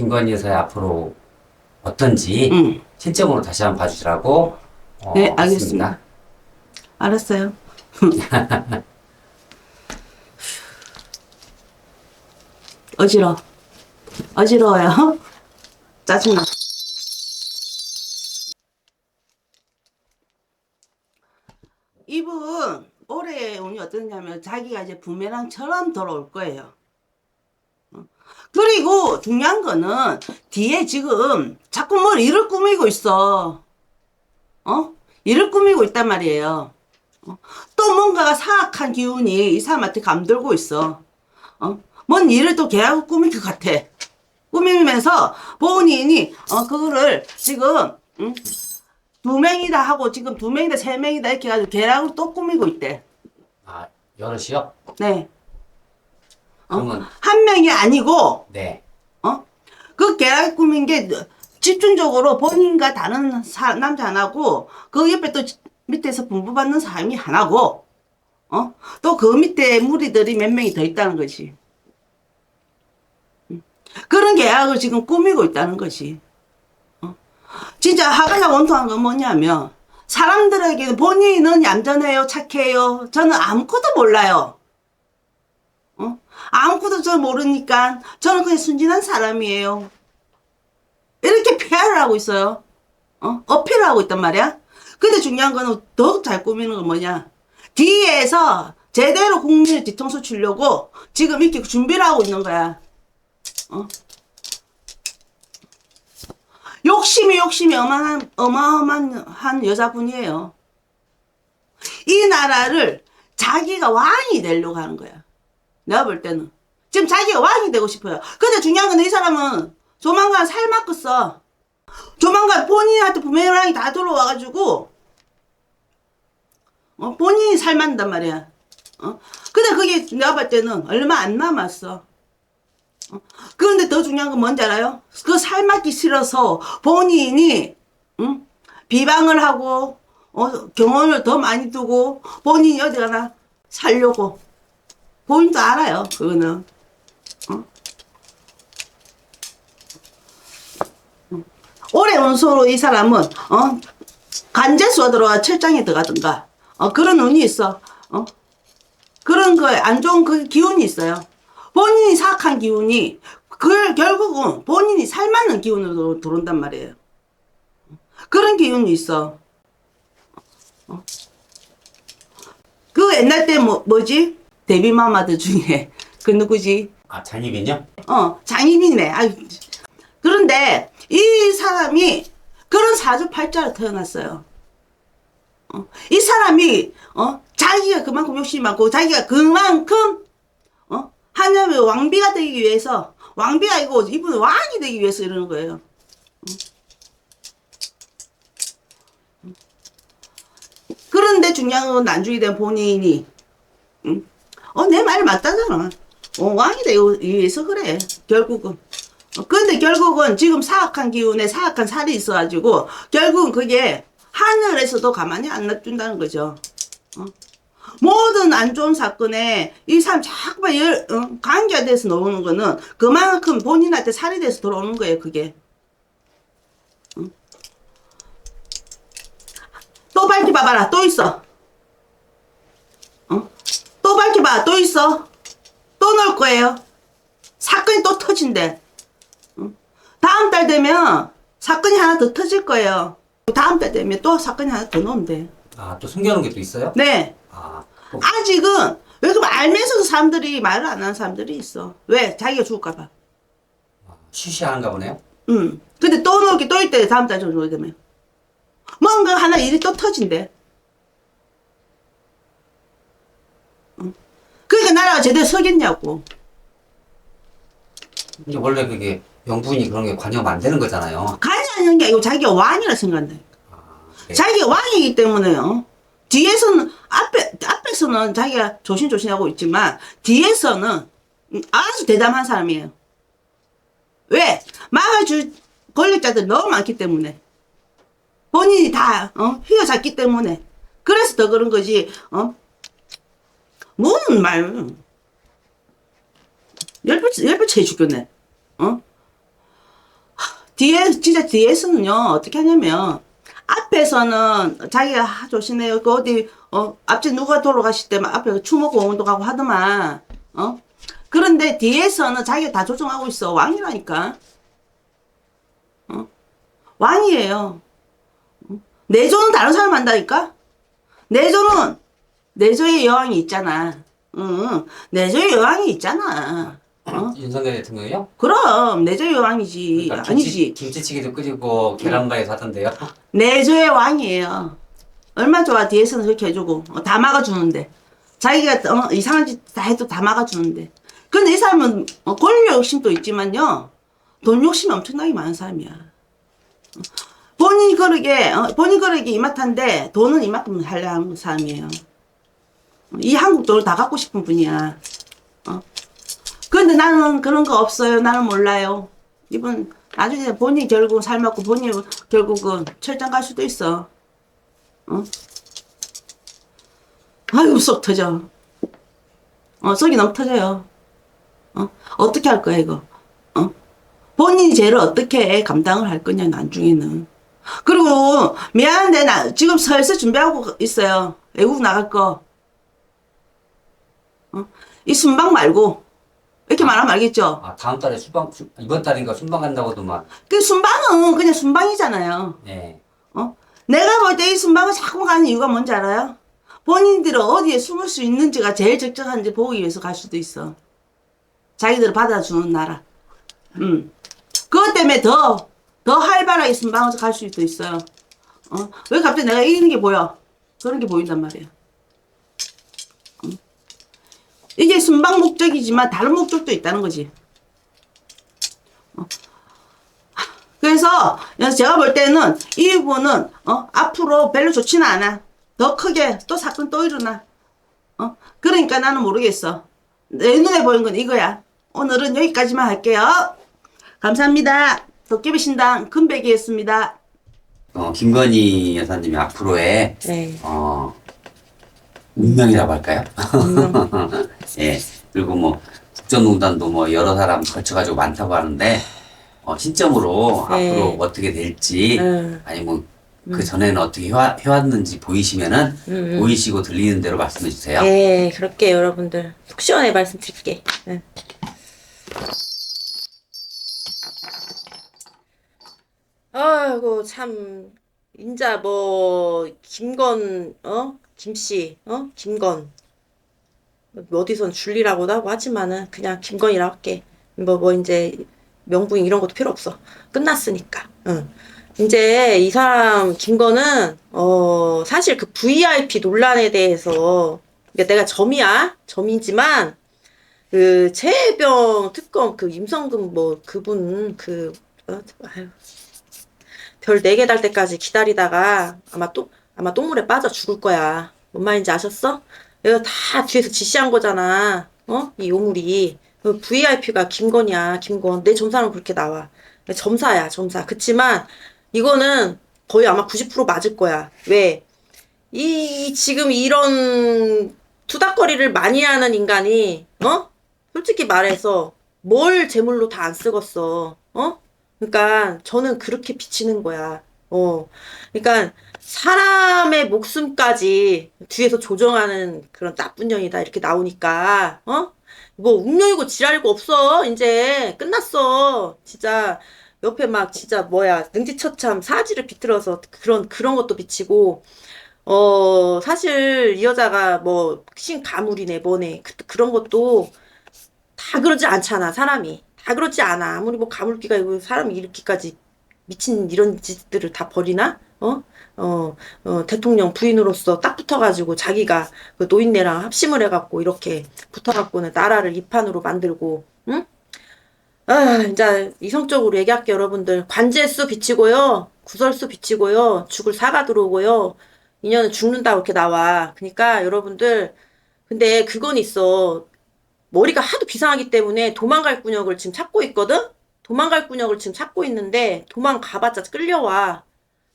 어, 김건희 여사의 앞으로 어떤지 응. 실적으로 다시 한번 봐주시라고 어, 네, 알겠습니다. 알았어요. 어지러. 어지러워요. 짜증나. 이분 올해 운이 어떠냐면 자기가 이제 부메랑처럼 돌아올 거예요. 어. 그리고 중요한 거는 뒤에 지금 자꾸 뭘 일을 꾸미고 있어. 어? 일을 꾸미고 있단 말이에요. 어? 또 뭔가가 사악한 기운이 이 사람한테 감돌고 있어. 어? 뭔 일을 또 계속 꾸밀 것 같아. 꾸미면서 본인이 어 그거를 지금 응? 두 명이다 하고 지금 두 명이다 세 명이다 이렇게 해가지고 계략을 또 꾸미고 있대. 아, 여럿이요? 네. 그러면 한 명이 아니고 네. 어? 그 계략 꾸민 게 집중적으로 본인과 다른 사, 남자 하나고 그 옆에 또 밑에서 분부받는 사람이 하나고 어? 또 그 밑에 무리들이 몇 명이 더 있다는 거지. 음. 그런 계약을 지금 꾸미고 있다는 것이. 어? 진짜 하가가 원통한 건 뭐냐면 사람들에게 본인은 얌전해요, 착해요. 저는 아무것도 몰라요. 어? 아무것도 저 모르니까 저는 그냥 순진한 사람이에요. 이렇게 피아를 하고 있어요. 어? 어필을 하고 있단 말이야. 근데 중요한 거는 더욱 잘 꾸미는 건 뭐냐. 뒤에서 제대로 국민의 뒤통수 치려고 지금 이렇게 준비를 하고 있는 거야. 어? 욕심이 욕심이 어마한, 어마어마한 여자분이에요. 이 나라를 자기가 왕이 되려고 하는 거야. 내가 볼 때는. 지금 자기가 왕이 되고 싶어요. 근데 중요한 건 이 사람은 조만간 살맞겠어. 조만간 본인한테 부메랑이 다 들어와가지고, 어, 본인이 살만단 말이야. 어? 근데 그게 내가 볼 때는 얼마 안 남았어. 어? 그런데 더 중요한 건 뭔지 알아요? 그 살맞기 싫어서 본인이, 응? 비방을 하고, 어, 경험을 더 많이 두고, 본인이 어디 가나 살려고. 본인도 알아요, 그거는. 어? 올해 운수로 이 사람은 어? 간제수가 들어와 철장에 들어가든가. 어 그런 운이 있어. 어? 그런 거에 안 좋은 그 기운이 있어요. 본인이 사악한 기운이 그 결국은 본인이 살맞는 기운으로 들어온단 말이에요. 그런 기운이 있어. 어? 그 옛날 때 뭐, 뭐지 데뷔마마들 중에 그 누구지 아, 장희빈요? 어, 장희빈이네. 아유. 그런데 이 사람이 그런 사주팔자로 태어났어요. 어, 이 사람이 어, 자기가 그만큼 욕심이 많고 자기가 그만큼 어, 하나님의 왕비가 되기 위해서 왕비가 아니고 이분은 왕이 되기 위해서 이러는 거예요. 어. 그런데 중요한 건 나중에 된 본인이 응? 어, 내말 맞다잖아. 어, 왕이 되기 위해서 그래. 결국은. 어, 근데 결국은 지금 사악한 기운에 사악한 살이 있어가지고, 결국은 그게 하늘에서도 가만히 안 놔둔다는 거죠. 어? 모든 안 좋은 사건에 이 사람 자꾸만 열, 어, 관계가 돼서 나오는 거는 그만큼 본인한테 살이 돼서 들어오는 거예요, 그게. 어? 또 밝혀봐봐라, 또 있어. 어? 또 밝혀봐, 또 있어. 또 넣을 거예요. 사건이 또 터진대. 응? 다음 달 되면 사건이 하나 더 터질 거예요. 다음 달 되면 또 사건이 하나 더 넣으면 아, 또 숨겨놓은 게 또 있어요? 네. 아, 또 아직은 왜 그럼 알면서도 사람들이 말을 안 하는 사람들이 있어. 왜? 자기가 죽을까봐. 쉬쉬하는가 보네요? 응. 근데 또 넣을 게 또 있대. 다음 달 정도 되면. 뭔가 하나 일이 또 터진대. 그러니까 나라가 제대로 서겠냐고. 근데 원래 그게 영분이 그런 게 관여가 안 되는 거잖아요. 가지하는 게 아니고 자기가 왕이라 생각한다. 아, 네. 자기가 왕이기 때문에요. 뒤에서는 앞에 앞에서는 자기가 조심조심하고 있지만 뒤에서는 아주 대담한 사람이에요. 왜 막아줄 권력자들 너무 많기 때문에 본인이 다 어, 휘어잡기 때문에 그래서 더 그런 거지. 어? 뭔 말? 열불 열불 쳐 죽겠네. 어? 뒤에 진짜 뒤에서는요 어떻게 하냐면 앞에서는 자기가 아, 조심해요 그 어디 어 앞에 누가 돌아가실 때만 앞에 추모 공원도 가고 하더만 어 그런데 뒤에서는 자기가 다 조정하고 있어 왕이라니까 어 왕이에요 어? 내조는 다른 사람 한다니까 내조는 내조의 여왕이 있잖아 응 내조의 여왕이 있잖아 어 윤석열 대통령이요? 그럼 내조의 여왕이지 그러니까 아니지 김치, 김치찌개도 끓이고 계란말이도 하던데요. 내조의 왕이에요. 얼마 좋아 뒤에서는 그렇게 해주고 어, 다 막아주는데 자기가 어, 이상한 짓 다 해도 다 막아주는데 근데 이 사람은 어, 권력 욕심도 있지만요 돈 욕심이 엄청나게 많은 사람이야. 어, 본인 거르게 어, 본인 거르게 이마탄데 돈은 이만큼 하려는 사람이에요. 어, 이 한국 돈을 다 갖고 싶은 분이야. 어. 근데 나는 그런 거 없어요. 나는 몰라요. 이분 나중에 본인이 결국 삶았고 본인이 결국은 철장 갈 수도 있어. 어? 아유 속 터져. 어 속이 너무 터져요. 어 어떻게 할 거야 이거? 어 본인이 죄를 어떻게 감당을 할 거냐 나중에는. 그리고 미안한데 나 지금 슬슬 준비하고 있어요. 외국 나갈 거. 어? 이 순방 말고 이렇게 말하면 알겠죠? 아 다음 달에 순방 순- 이번 달인가 순방 간다고도만. 그 순방은 그냥 순방이잖아요. 예. 어? 내가 볼 때 이 순방을 자꾸 가는 이유가 뭔지 알아요? 본인들은 어디에 숨을 수 있는지가 제일 적절한지 보기 위해서 갈 수도 있어. 자기들을 받아주는 나라. 음. 그것 때문에 더, 더 활발하게 순방을 갈 수도 있어요. 어? 왜 갑자기 내가 이기는 게 보여? 그런 게 보인단 말이야. 음. 이게 순방 목적이지만 다른 목적도 있다는 거지. 그래서 제가 볼 때는 이 부분은 어, 앞으로 별로 좋지는 않아. 더 크게 또 사건 또 일어나. 어? 그러니까 나는 모르겠어. 내 눈에 보이는 건 이거야. 오늘은 여기까지만 할게요. 감사합니다. 도깨비 신당 금백이었습니다. 어 김건희 여사님이 앞으로의 네. 어 운명이라고 할까요? 예. 그리고 뭐 국정농단도 뭐 여러 사람 걸쳐가지고 많다고 하는데 어, 신점으로 네. 앞으로 어떻게 될지 음. 아니 뭐 그 전에는 어떻게 해와, 해왔는지 보이시면은 음. 보이시고 들리는 대로 말씀해 주세요. 네, 그럴게요, 여러분들. 속 시원하게 말씀드릴게. 네. 아이고, 참, 인자, 뭐, 김건, 어? 김씨, 어? 김건. 어디선 줄리라고도 하고 하지만은, 그냥 김건이라고 할게. 뭐, 뭐, 이제, 명부인 이런 것도 필요 없어. 끝났으니까. 응. 이제 이 사람 김건은 어 사실 그 VIP 논란에 대해서 그러니까 내가 점이야 점이지만 그 최혜병 특검 그 임성근 뭐 그분 그 어, 아유 별네개달 때까지 기다리다가 아마 또 아마 똥물에 빠져 죽을 거야. 뭔 말인지 아셨어? 이거 다 뒤에서 지시한 거잖아. 어? 이 요물이. VIP가 김건이야, 김건. 내 점사는 그렇게 나와. 점사야, 점사. 그치만, 이거는 거의 아마 90% 맞을 거야. 왜? 이, 지금 이런 투닥거리를 많이 하는 인간이, 어? 솔직히 말해서, 뭘 제물로 다 안 쓰겠어. 어? 그러니까, 저는 그렇게 비치는 거야. 어. 그러니까, 사람의 목숨까지 뒤에서 조정하는 그런 나쁜 년이다. 이렇게 나오니까, 어? 뭐, 운명이고 지랄이고 없어. 이제, 끝났어. 진짜, 옆에 막, 진짜, 뭐야, 능지처참 사지를 비틀어서 그런, 그런 것도 비치고, 어, 사실, 이 여자가 뭐, 신가물이네, 뭐네, 그, 그런 것도 다 그러지 않잖아, 사람이. 다 그렇지 않아. 아무리 뭐 가물기가 이고 사람이 이렇게까지 미친 이런 짓들을 다 버리나? 어? 어, 어, 대통령 부인으로서 딱 붙어가지고 자기가 그 노인네랑 합심을 해갖고 이렇게 붙어갖고는 나라를 이 판으로 만들고, 응? 아, 이제 이성적으로 얘기할게요, 여러분들. 관제수 비치고요, 구설수 비치고요, 죽을 사가 들어오고요, 인연은 죽는다고 이렇게 나와. 그러니까 여러분들, 근데 그건 있어. 머리가 하도 비상하기 때문에 도망갈 군역을 지금 찾고 있거든? 도망갈 군역을 지금 찾고 있는데 도망가봤자 끌려와.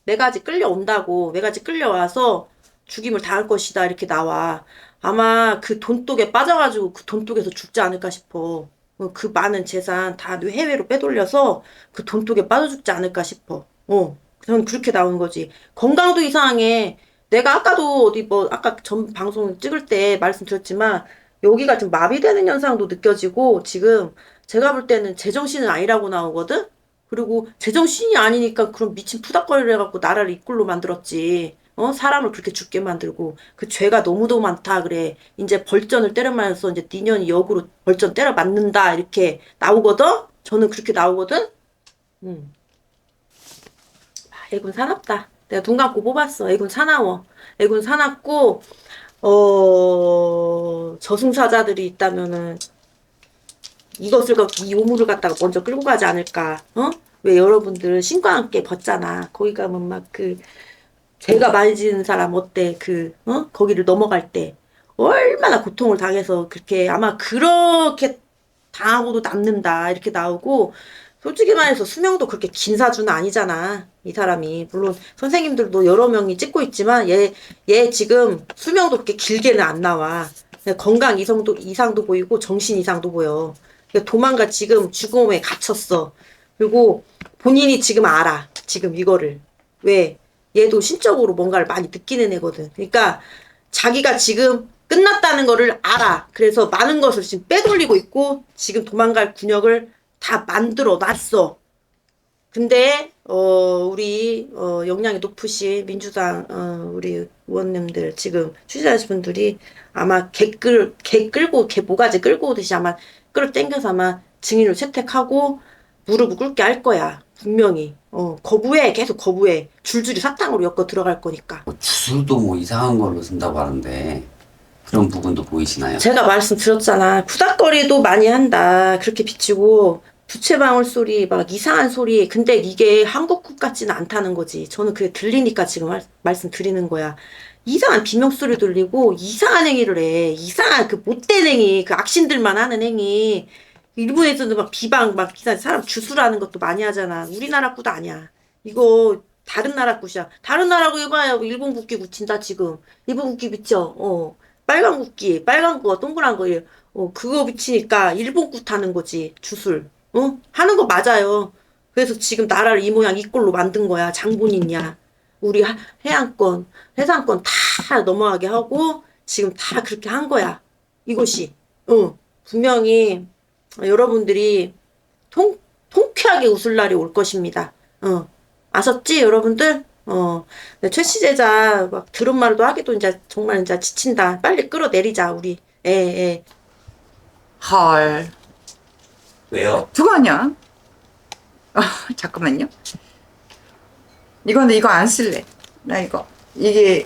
내가 아직 끌려온다고. 내가 아직 끌려와서 죽임을 당할 것이다. 이렇게 나와. 아마 그 돈독에 빠져가지고 그 돈독에서 죽지 않을까 싶어. 어, 그 많은 재산 다 해외로 빼돌려서 그 돈독에 빠져 죽지 않을까 싶어. 어, 저는 그렇게 나오는 거지. 건강도 이상해. 내가 아까도 어디 뭐 아까 전 방송 찍을 때 말씀드렸지만 여기가 좀 마비되는 현상도 느껴지고 지금 제가 볼 때는 제정신은 아니라고 나오거든. 그리고 제정신이 아니니까 그런 미친 푸닥거리를 해갖고 나라를 이꼴로 만들었지. 어? 사람을 그렇게 죽게 만들고 그 죄가 너무도 많다 그래. 이제 벌전을 때려 맞아서 이제 니년이 역으로 벌전 때려 맞는다 이렇게 나오거든. 저는 그렇게 나오거든. 음. 아, 애군 사납다. 내가 돈 갖고 뽑았어. 애군 사나워. 애군 사납고 어 저승사자들이 있다면은 이것을 갖고 이 오물을 갖다가 먼저 끌고 가지 않을까? 어? 왜 여러분들 신과 함께 벗잖아. 거기 가면 막 그 죄가 많이 지는 사람 어때? 그 어? 거기를 넘어갈 때 얼마나 고통을 당해서 그렇게 아마 그렇게 당하고도 남는다 이렇게 나오고 솔직히 말해서 수명도 그렇게 긴 사주는 아니잖아. 이 사람이. 물론 선생님들도 여러 명이 찍고 있지만 얘, 얘 지금 수명도 그렇게 길게는 안 나와. 건강 이상도, 이상도 보이고 정신 이상도 보여. 그러니까 도망가 지금 죽음에 갇혔어. 그리고 본인이 지금 알아. 지금 이거를. 왜? 얘도 신적으로 뭔가를 많이 느끼는 애거든. 그러니까 자기가 지금 끝났다는 거를 알아. 그래서 많은 것을 지금 빼돌리고 있고 지금 도망갈 군역을 다 만들어 놨어. 근데 어 우리 어 역량이 높으신 민주당 어 우리 의원님들 지금 취재하신 분들이 아마 개 끌, 개 끌고 개 모가지 끌고 오듯이 아마 끌어 당겨서 아마 증인을 채택하고 무릎을 꿇게 할 거야. 분명히. 어 거부해. 계속 거부해. 줄줄이 사탕으로 엮어 들어갈 거니까. 뭐 주술도 뭐 이상한 걸로 쓴다고 하는데 그런 부분도 보이시나요? 제가 말씀드렸잖아. 구닥거리도 많이 한다. 그렇게 비치고 부채방울 소리, 막 이상한 소리. 근데 이게 한국국 같지는 않다는 거지. 저는 그게 들리니까 지금 말, 말씀드리는 거야. 이상한 비명 소리 들리고 이상한 행위를 해. 이상한 그 못된 행위, 그 악신들만 하는 행위. 일본에서는 막 비방, 막 이상한 사람 주술하는 것도 많이 하잖아. 우리나라 굿 아니야. 이거 다른 나라 굿이야. 다른 나라 굿 해봐야 일본 국기 붙인다 지금. 일본 국기 붙여. 어. 빨간 국기, 빨간 거, 동그란 거, 어, 그거 비치니까 일본 굿 하는 거지, 주술. 어? 하는 거 맞아요. 그래서 지금 나라를 이 모양 이 꼴로 만든 거야. 장본인이야. 우리 하- 해안권, 해상권 다 넘어가게 하고 지금 다 그렇게 한 거야. 이것이. 어, 분명히 여러분들이 통, 통쾌하게 웃을 날이 올 것입니다. 어, 아셨지, 여러분들? 어, 네, 최씨 제자 막 들은 말도 하기도 이제 정말 이제 지친다. 빨리 끌어내리자, 우리. 예, 예. 헐. 왜요? 그거 아니야? 아, 잠깐만요. 이거는 이거 안 쓸래. 나 이거. 이게,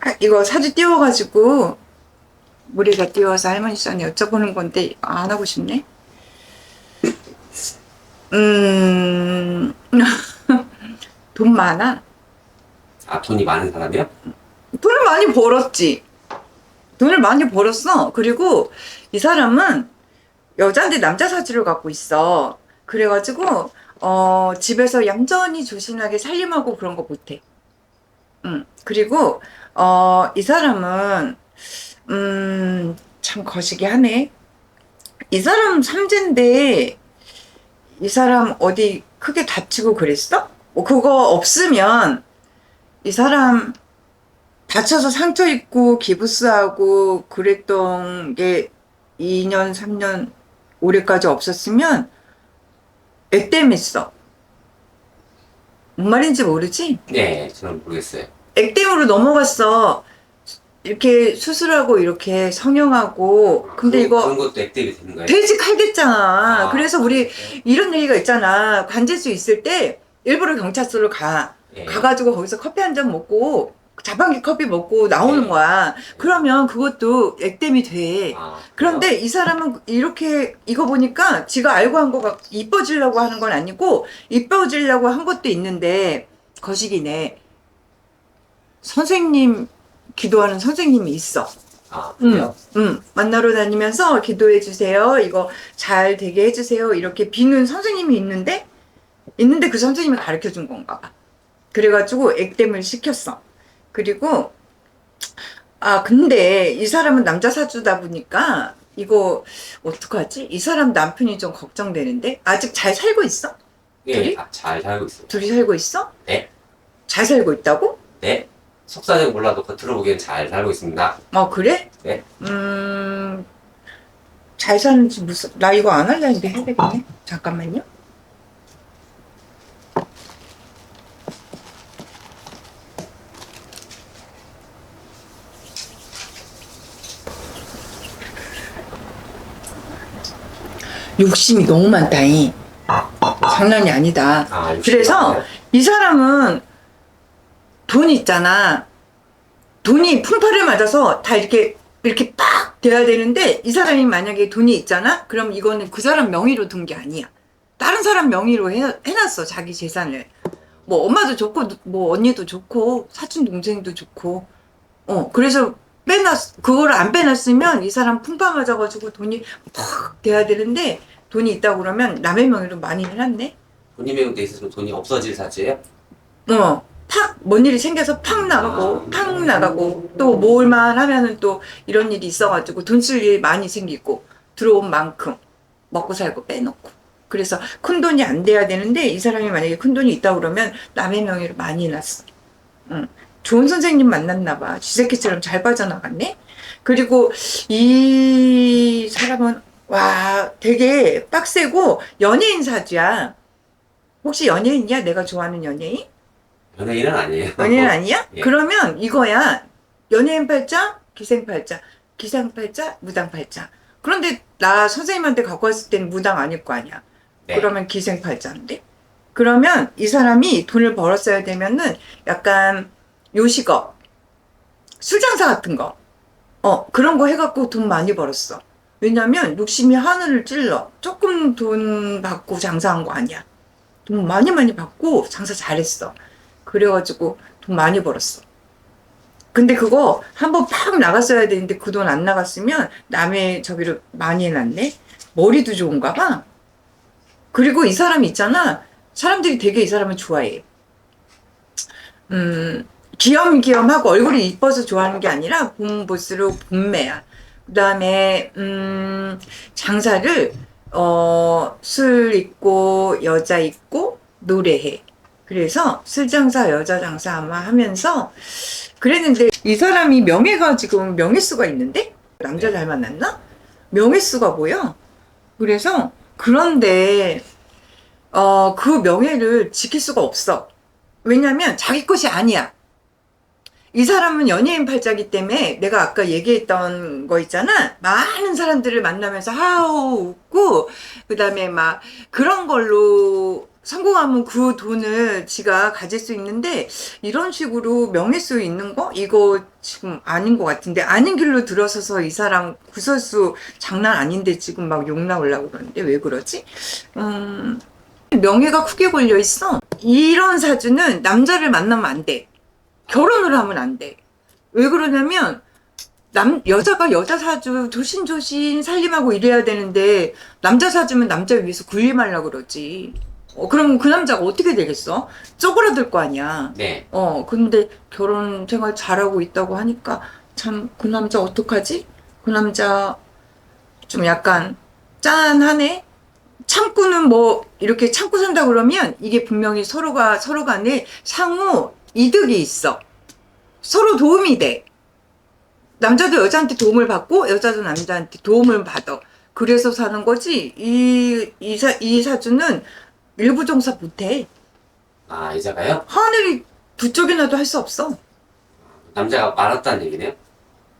아, 이거 사주 띄워가지고, 물에다 띄워서 할머니 son에 여쭤보는 건데, 안 하고 싶네. 음, 돈 많아? 아 돈이 많은 사람이요? 돈을 많이 벌었지. 돈을 많이 벌었어. 그리고 이 사람은 여자인데 남자 사주를 갖고 있어. 그래가지고 어 집에서 얌전히 조신하게 살림하고 그런 거 못해. 응. 그리고 어 이 사람은 음 참 거시기 하네. 이 사람 삼재인데 이 사람 어디 크게 다치고 그랬어? 뭐 그거 없으면 이 사람 다쳐서 상처 입고 기부스하고 그랬던 게 2년, 3년, 올해까지 없었으면 액땜했어. 뭔 말인지 모르지? 네 저는 모르겠어요. 액땜으로 넘어갔어. 이렇게 수술하고 이렇게 성형하고 근데 그런- 이거 그런 것도 액땜이 되는 거예요? 퇴직하겠잖아. 아, 그래서 우리 네. 이런 얘기가 있잖아. 관제수 있을 때 일부러 경찰서로 가. 예. 가가지고 거기서 커피 한 잔 먹고 자판기 커피 먹고 나오는 네. 거야. 그러면 그것도 액땜이 돼. 아, 그런데 이 사람은 이렇게 이거 보니까 지가 알고 한 거가 이뻐지려고 하는 건 아니고 이뻐지려고 한 것도 있는데 거시기네. 선생님 기도하는 선생님이 있어. 아 응, 그래요? 응. 만나러 다니면서 기도해 주세요. 이거 잘 되게 해 주세요. 이렇게 비는 선생님이 있는데 있는데 그 선생님이 가르쳐 준 건가 봐. 그래가지고 액땜을 시켰어. 그리고 아 근데 이 사람은 남자 사주다 보니까 이거 어떡하지? 이 사람 남편이 좀 걱정되는데 아직 잘 살고 있어? 둘이? 예, 아, 잘 살고 있습니다. 둘이 살고 있어? 네. 잘 살고 있다고? 네. 속사정 몰라도 겉으로 보기엔 잘 살고 있습니다. 어 그래? 네. 음. 잘 사는지 무슨 나 이거 안 할라 했는데 해야 되겠네. 잠깐만요. 욕심이 너무 많다잉. 장난이 아니다. 아, 그래서 이 사람은 돈 있잖아. 돈이 풍파를 맞아서 다 이렇게 이렇게 빡 돼야 되는데 이 사람이 만약에 돈이 있잖아? 그럼 이거는 그 사람 명의로 둔 게 아니야. 다른 사람 명의로 해, 해놨어 자기 재산을. 뭐 엄마도 좋고 뭐 언니도 좋고 사촌 동생도 좋고. 어 그래서 빼놨 그거를 안 빼놨으면 이 사람 풍파 맞아가지고 돈이 팍 돼야 되는데 돈이 있다고 그러면 남의 명의로 많이 해놨네. 본인의 돼 있으면 돈이 없어질 사주예요? 어, 팍, 뭔 일이 생겨서 팍 나가고, 팍 나가고, 또 모을만 하면은 또 이런 일이 있어가지고 돈 쓸 일이 많이 생기고, 들어온 만큼 먹고 살고 빼놓고. 그래서 큰 돈이 안 돼야 되는데, 이 사람이 만약에 큰 돈이 있다 그러면 남의 명의로 많이 났어. 응. 좋은 선생님 만났나 봐. 쥐새끼처럼 잘 빠져나갔네? 그리고 이 사람은, 와, 되게 빡세고 연예인 사주야. 혹시 연예인이야? 내가 좋아하는 연예인? 연예인은 아니에요. 연예인 아니야? 예. 그러면 이거야. 연예인 팔자, 기생 팔자, 기상 팔자, 무당 팔자. 그런데 나 선생님한테 갖고 왔을 때는 무당 아닐 거 아니야. 네. 그러면 기생 팔자인데? 그러면 이 사람이 돈을 벌었어야 되면은 약간 요식업, 술장사 같은 거. 어, 그런 거 해갖고 돈 많이 벌었어. 왜냐면 욕심이 하늘을 찔러. 조금 돈 받고 장사한 거 아니야. 돈 많이 많이 받고 장사 잘했어. 그래가지고 돈 많이 벌었어. 근데 그거 한번 팍 나갔어야 되는데 그 돈 안 나갔으면 남의 저기를 많이 해놨네? 머리도 좋은가 봐. 그리고 이 사람이 있잖아. 사람들이 되게 이 사람을 좋아해. 음, 귀염귀염하고 얼굴이 이뻐서 좋아하는 게 아니라 봄보스로 봄매야. 그 다음에, 음, 장사를, 어, 술 있고, 여자 있고, 노래해. 그래서 술 장사, 여자 장사 아마 하면서 그랬는데 이 사람이 명예가 지금 명예수가 있는데? 남자 잘 만났나? 명예수가 보여. 그래서 그런데 어, 그 명예를 지킬 수가 없어. 왜냐면 자기 것이 아니야. 이 사람은 연예인 팔자기 때문에 내가 아까 얘기했던 거 있잖아. 많은 사람들을 만나면서 하우 웃고 그다음에 막 그런 걸로 성공하면 그 돈을 지가 가질 수 있는데 이런 식으로 명예수 있는 거 이거 지금 아닌 것 같은데 아닌 길로 들어서서 이 사람 구설수 장난 아닌데 지금 막 욕 나오려고 그러는데 왜 그러지? 음, 명예가 크게 걸려 있어. 이런 사주는 남자를 만나면 안 돼. 결혼을 하면 안 돼. 왜 그러냐면 남 여자가 여자 사주 조신조신 살림하고 이래야 되는데 남자 사주면 남자 위해서 군림하려고 그러지. 어, 그럼 그 남자가 어떻게 되겠어? 쪼그라들 거 아니야. 네. 어, 근데 결혼 생활 잘하고 있다고 하니까 참 그 남자 어떡하지? 그 남자 좀 약간 짠하네? 참고는 뭐 이렇게 참고 산다 그러면 이게 분명히 서로가 서로 간에 상호 이득이 있어. 서로 도움이 돼. 남자도 여자한테 도움을 받고 여자도 남자한테 도움을 받아. 그래서 사는 거지. 이, 이, 사, 이 사주는 일부 종사 못해. 아, 이자가요? 하늘이 두 쪽이나도 할 수 없어. 남자가 많았다는 얘기네요?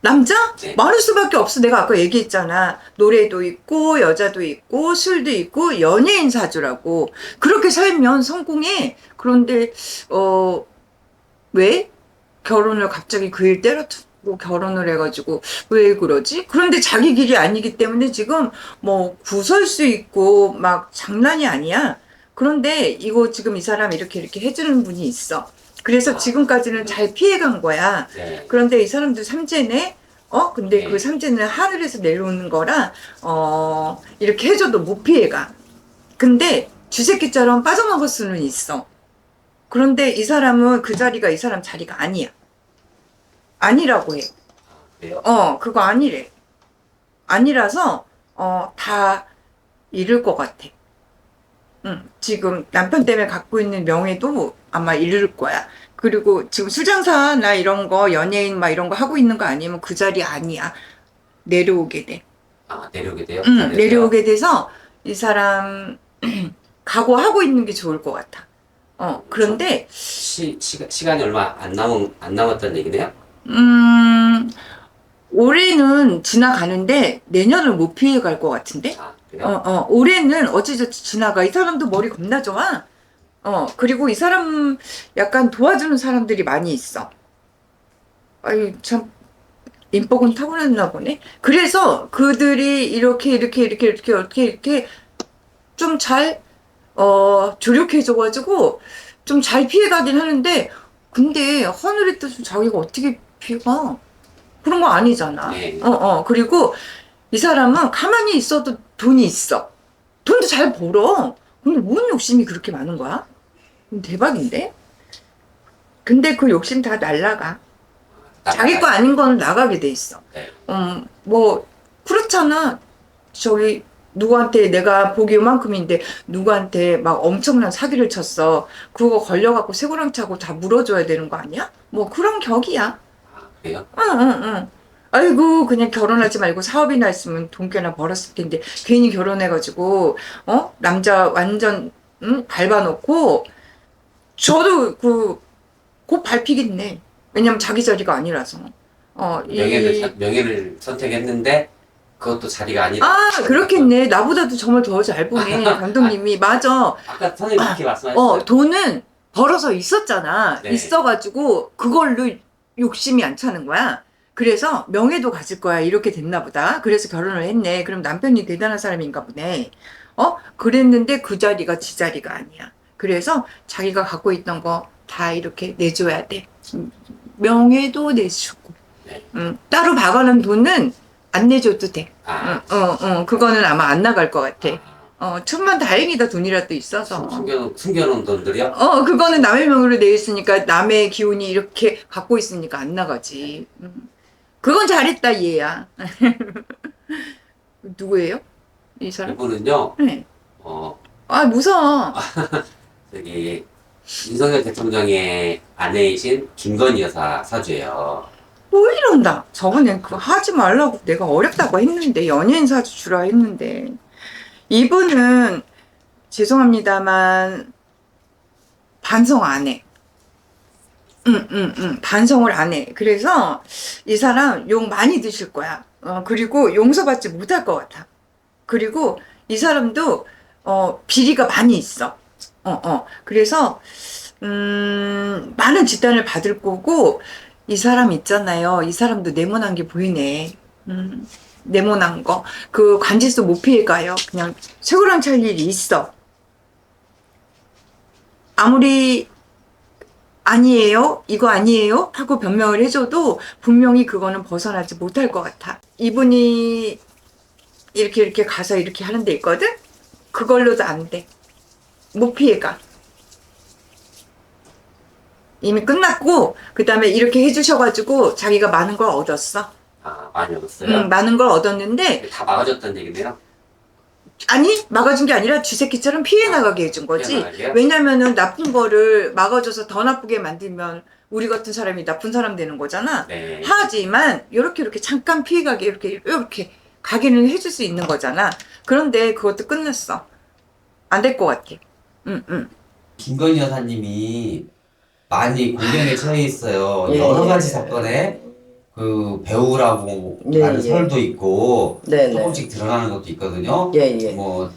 남자? 네. 많을 수밖에 없어. 내가 아까 얘기했잖아. 노래도 있고, 여자도 있고, 술도 있고, 연예인 사주라고. 그렇게 살면 성공해. 그런데, 어, 왜? 결혼을 갑자기 그 일 때려두고 결혼을 해가지고, 왜 그러지? 그런데 자기 길이 아니기 때문에 지금 뭐 구설수 있고, 막 장난이 아니야. 그런데 이거 지금 이 사람 이렇게 이렇게 해주는 분이 있어. 그래서 지금까지는 잘 피해간 거야. 네. 그런데 이 사람도 삼재네? 어? 근데 네. 그 삼재는 하늘에서 내려오는 거라, 어, 이렇게 해줘도 못 피해가. 근데 쥐새끼처럼 빠져나갈 수는 있어. 그런데 이 사람은 그 자리가 이 사람 자리가 아니야. 아니라고 해. 그래요? 어, 그거 아니래. 아니라서 어, 다 잃을 것 같아. 응, 지금 남편 때문에 갖고 있는 명예도 아마 잃을 거야. 그리고 지금 술장사나 이런 거 연예인 막 이런 거 하고 있는 거 아니면 그 자리 아니야. 내려오게 돼. 아 내려오게 돼요? 응, 아, 내려오게 돼서 이 사람 각오하고 있는 게 좋을 것 같아. 어, 그런데 시, 시간, 시간이 얼마 안 남은 안 남았다는 얘기네요? 음, 올해는 지나가는데 내년을 못 피해 갈 것 같은데? 아 어, 그래요? 어, 올해는 어찌저찌 지나가. 이 사람도 머리 겁나 좋아. 어, 그리고 이 사람 약간 도와주는 사람들이 많이 있어. 아유, 참, 인복은 타고났나 보네. 그래서 그들이 이렇게, 이렇게, 이렇게, 이렇게, 이렇게, 이렇게 좀 잘, 어, 조력해줘가지고 좀 잘 피해가긴 하는데, 근데 하늘의 뜻을 자기가 어떻게 피해가? 그런 거 아니잖아. 네. 어, 어. 그리고 이 사람은 가만히 있어도 돈이 있어. 돈도 잘 벌어. 근데 뭔 욕심이 그렇게 많은 거야? 대박인데? 근데 그 욕심 다 날라가. 자기 거 아닌 거는 나가게 돼 있어. 네. 음, 뭐, 그렇잖아. 저기, 누구한테 내가 보기 요만큼인데, 누구한테 막 엄청난 사기를 쳤어. 그거 걸려갖고 쇠고랑 차고 다 물어줘야 되는 거 아니야? 뭐 그런 격이야. 아, 그래요? 응, 응, 응. 아이고, 그냥 결혼하지 말고 사업이나 했으면 돈 꽤나 벌었을 텐데, 괜히 결혼해가지고, 어? 남자 완전, 응? 밟아놓고, 저도 그, 곧 밟히겠네. 왜냐면 자기 자리가 아니라서. 어, 이- 명예를 선- 명예를 선택했는데 그것도 자리가 아니다. 아, 그렇겠네. 나보다도 정말 더 잘 보네. 감독님이. 맞아. 아까 선생님 그렇게 말씀하셨어요. 어, 돈은 벌어서 있었잖아. 네. 있어가지고 그걸로 욕심이 안 차는 거야. 그래서 명예도 가질 거야. 이렇게 됐나 보다. 그래서 결혼을 했네. 그럼 남편이 대단한 사람인가 보네. 어? 그랬는데 그 자리가 지 자리가 아니야. 그래서 자기가 갖고 있던 거 다 이렇게 내줘야 돼. 음, 명예도 내주고. 네. 음, 따로 박아놓은 돈은 안 내줘도 돼. 아, 응, 어, 어, 그거는 아마 안 나갈 것 같아. 아, 어, 천만 다행이다 돈이라도 있어서. 숨겨 숨겨놓은 돈들이요? 어, 그거는 남의 명의로 내 있으니까 남의 기운이 이렇게 갖고 있으니까 안 나가지. 음. 그건 잘했다 얘야. 누구예요? 이 사람? 이분은요. 네. 어 아 무서워. 저기 윤석열 대통령의 아내이신 김건희 여사 사주예요. 또 이런다. 저번엔 그거 하지 말라고 내가 어렵다고 했는데 연예인 사주 주라 했는데 이분은 죄송합니다만 반성 안 해. 응, 응, 응. 반성을 안 해. 그래서 이 사람 욕 많이 드실 거야. 어, 그리고 용서받지 못할 것 같아. 그리고 이 사람도 어, 비리가 많이 있어. 어, 어. 그래서 음, 많은 진단을 받을 거고 이 사람 있잖아요. 이 사람도 네모난 게 보이네. 음, 네모난 거. 그 관제소 못 피해 가요. 그냥 쇠고랑 찰 일이 있어. 아무리 아니에요? 이거 아니에요? 하고 변명을 해줘도 분명히 그거는 벗어나지 못할 것 같아. 이분이 이렇게 이렇게 가서 이렇게 하는 데 있거든? 그걸로도 안 돼. 못 피해가. 이미 끝났고, 그 다음에 이렇게 해주셔가지고 자기가 많은 걸 얻었어. 아 많이 얻었어요. 음, 많은 걸 얻었는데, 다 막아줬다는 얘기네요. 아니, 막아준 게 아니라 쥐새끼처럼 피해 나가게 해준 거지. 피해? 왜냐면은 나쁜 거를 막아줘서 더 나쁘게 만들면 우리 같은 사람이 나쁜 사람 되는 거잖아. 네. 하지만 이렇게 이렇게 잠깐 피해가게 이렇게 이렇게 가게는 해줄 수 있는 거잖아. 그런데 그것도 끝났어. 안 될 것 같아. 응, 응. 김건희 여사님이 많이 공경에 처해 있어요. 예, 여러 예. 가지 사건에 그 배우라고 예, 하는 예. 설도 있고 네 네. 조금씩 드러나는 것도 있거든요. 예, 예. 뭐,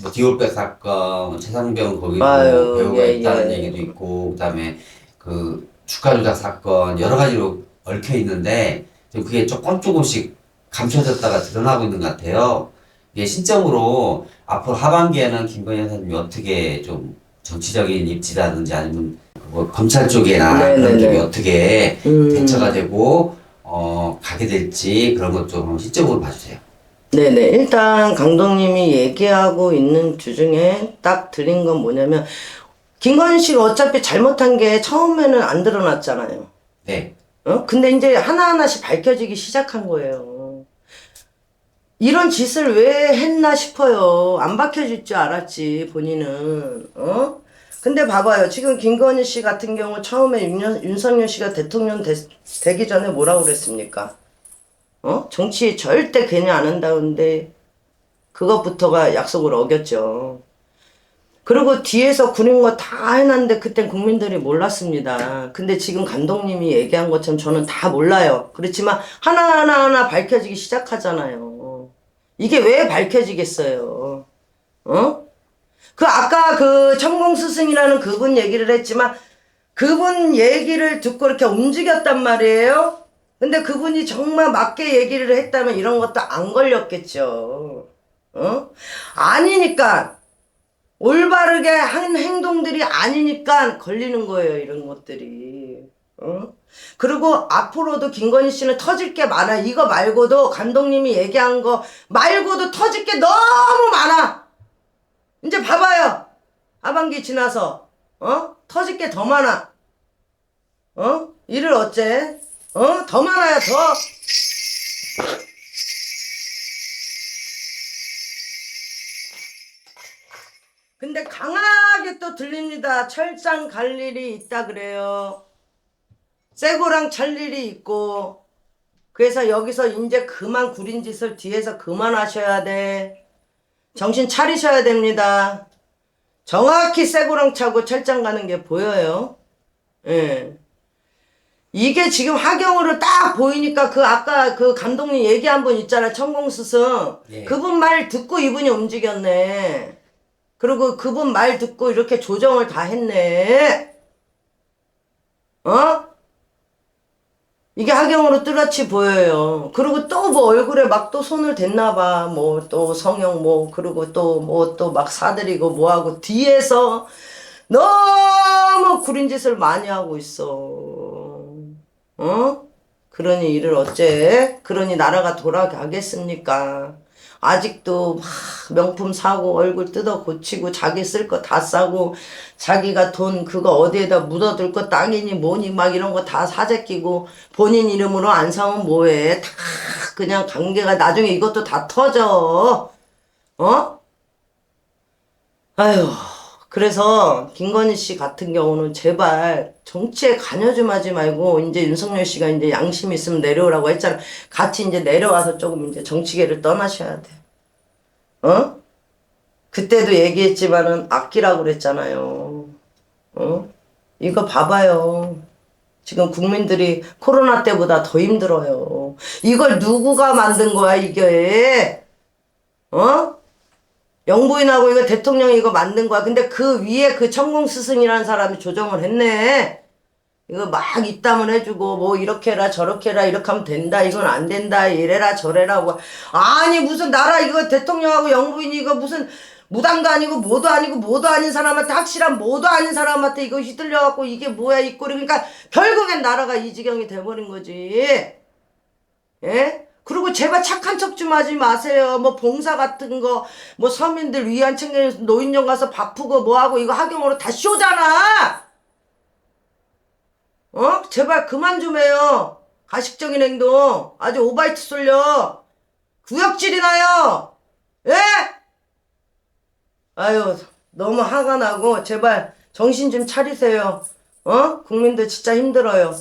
뭐 디올백 사건, 뭐 최상병 거기도 아유, 배우가 예, 있다는 예. 얘기도 있고 그다음에 그 주가 조작 사건 여러 가지로 얽혀 있는데 지금 그게 조금 조금씩 감춰졌다가 드러나고 있는 것 같아요. 이게 신점으로 앞으로 하반기에는 김건희 여사님이 어떻게 좀 정치적인 입지라든지 아니면 뭐 검찰 쪽이나 네, 그런 네, 쪽이 네. 어떻게 음. 대처가 되고 어 가게 될지 그런 것 좀 시점으로 봐주세요. 네네. 일단 강동님이 얘기하고 있는 주중에 딱 들린 건 뭐냐면 김건희 씨가 어차피 잘못한 게 처음에는 안 드러났잖아요. 네. 어? 근데 이제 하나하나씩 밝혀지기 시작한 거예요. 이런 짓을 왜 했나 싶어요. 안 밝혀질 줄 알았지, 본인은. 어? 근데 봐봐요. 지금 김건희 씨 같은 경우 처음에 윤, 윤석열 씨가 대통령 되, 되기 전에 뭐라고 그랬습니까? 어? 정치 절대 괜히 안 한다는데 그것부터가 약속을 어겼죠. 그리고 뒤에서 구린 거다 해놨는데 그땐 국민들이 몰랐습니다. 근데 지금 감독님이 얘기한 것처럼 저는 다 몰라요. 그렇지만 하나하나 하나 밝혀지기 시작하잖아요. 이게 왜 밝혀지겠어요? 어? 그 아까 그 천공 스승이라는 그분 얘기를 했지만 그분 얘기를 듣고 이렇게 움직였단 말이에요. 근데 그분이 정말 맞게 얘기를 했다면 이런 것도 안 걸렸겠죠. 어? 아니니까 올바르게 한 행동들이 아니니까 걸리는 거예요, 이런 것들이. 어? 그리고 앞으로도 김건희 씨는 터질 게 많아. 이거 말고도 감독님이 얘기한 거 말고도 터질 게 너무 많아. 이제 봐봐요. 하반기 지나서, 어? 터질 게 더 많아. 어? 일을 어째? 어? 더 많아야 더. 근데 강하게 또 들립니다. 철장 갈 일이 있다 그래요. 쇠고랑 찰 일이 있고. 그래서 여기서 이제 그만 구린 짓을 뒤에서 그만 하셔야 돼. 정신 차리셔야 됩니다. 정확히 쇠고랑 차고 철장 가는 게 보여요. 예. 이게 지금 하경으로 딱 보이니까 그 아까 그 감독님 얘기한 분 있잖아. 천공스승. 예. 그분 말 듣고 이분이 움직였네. 그리고 그분 말 듣고 이렇게 조정을 다 했네. 어? 이게 하경으로 뚜렷이 보여요. 그리고 또 뭐 얼굴에 막 또 손을 댔나 봐. 뭐 또 성형 뭐 그리고 또 뭐 또 막 사들이고 뭐 하고 뒤에서 너무 구린 짓을 많이 하고 있어. 어? 그러니 이를 어째? 그러니 나라가 돌아가겠습니까? 아직도 막 명품 사고 얼굴 뜯어 고치고 자기 쓸 거 다 싸고 자기가 돈 그거 어디에다 묻어둘 거 땅이니 뭐니 막 이런 거 다 사재끼고 본인 이름으로 안 사면 뭐해? 다 그냥 관계가 나중에 이것도 다 터져. 어? 아휴 그래서 김건희 씨 같은 경우는 제발 정치에 관여 좀 하지 말고 이제 윤석열 씨가 이제 양심 있으면 내려오라고 했잖아. 같이 이제 내려와서 조금 이제 정치계를 떠나셔야 돼. 어? 그때도 얘기했지만은 아끼라고 그랬잖아요. 어? 이거 봐봐요. 지금 국민들이 코로나 때보다 더 힘들어요. 이걸 누구가 만든 거야, 이게? 어? 영부인하고 이거 대통령이 이거 만든 거야. 근데 그 위에 그 천공 스승이라는 사람이 조정을 했네. 이거 막 입담을 해주고 뭐 이렇게 해라 저렇게 해라 이렇게 하면 된다 이건 안 된다 이래라 저래라 뭐 아니 무슨 나라 이거 대통령하고 영부인이 이거 무슨 무당도 아니고 뭐도 아니고 뭐도 아닌 사람한테 확실한 뭐도 아닌 사람한테 이거 휘둘려 갖고 이게 뭐야 이 꼴이 그러니까 결국엔 나라가 이 지경이 돼버린 거지 예? 그리고 제발 착한 척 좀 하지 마세요. 뭐 봉사 같은 거, 뭐 서민들 위안 챙겨 노인정 가서 바쁘고 뭐 하고 이거 하경으로 다 쇼잖아. 어? 제발 그만 좀 해요. 가식적인 행동. 아주 오바이트 쏠려. 구역질이 나요. 예? 아유, 너무 화가 나고 제발 정신 좀 차리세요. 어? 국민들 진짜 힘들어요.